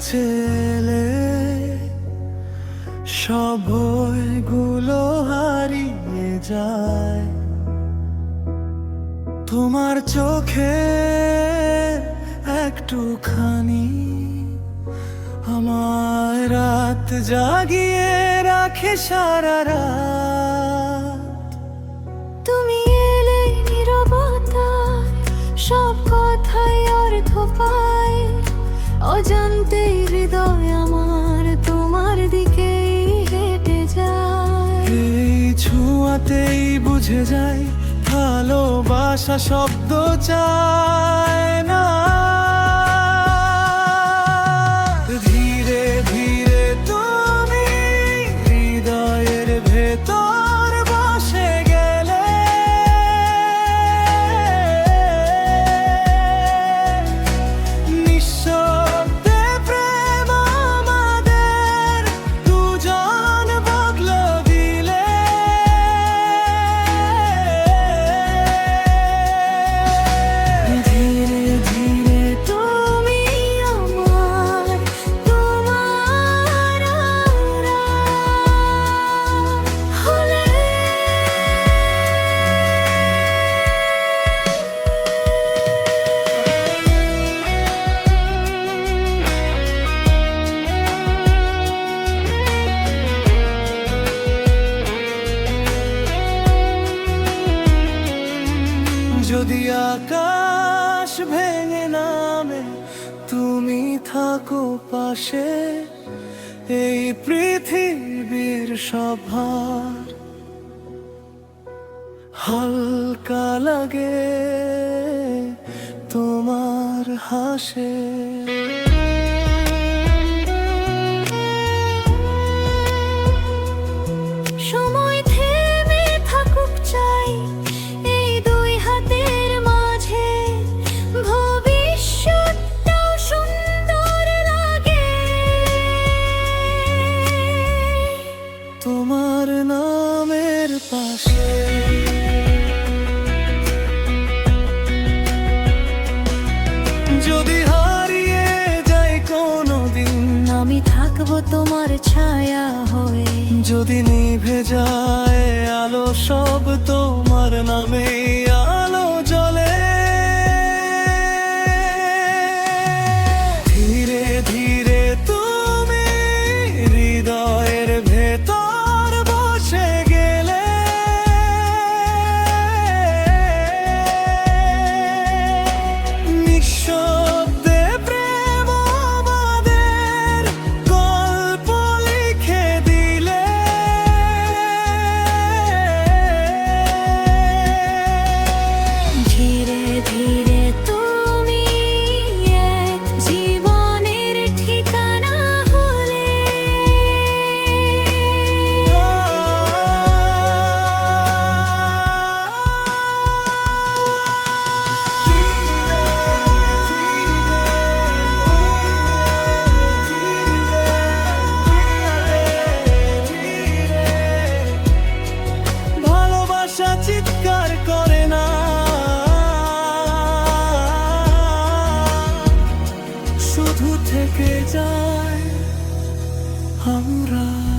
কাছে এলে সব ভয়গুলো হারিয়ে যায়। তোমার চোখে একটুখানি আমার রাত জাগিয়ে রাখে সারা রাত। তুমি এলে নীরবতায় সব কথাই অর্থ পায় অজান্তে হৃদয় আমার তোমার হেঁটে যায়। বুঝে যায় ভালোবাসা শব্দ চায় না। আকাশ ভেঙে নামে তুমি থাকো পাশে। এই পৃথিবীর সভার হালকা লাগে তোমার হাসে। সময় তোমার ছায়া হয়ে। যদি নিভে যায় আলো সব তোমার নামে ของเรา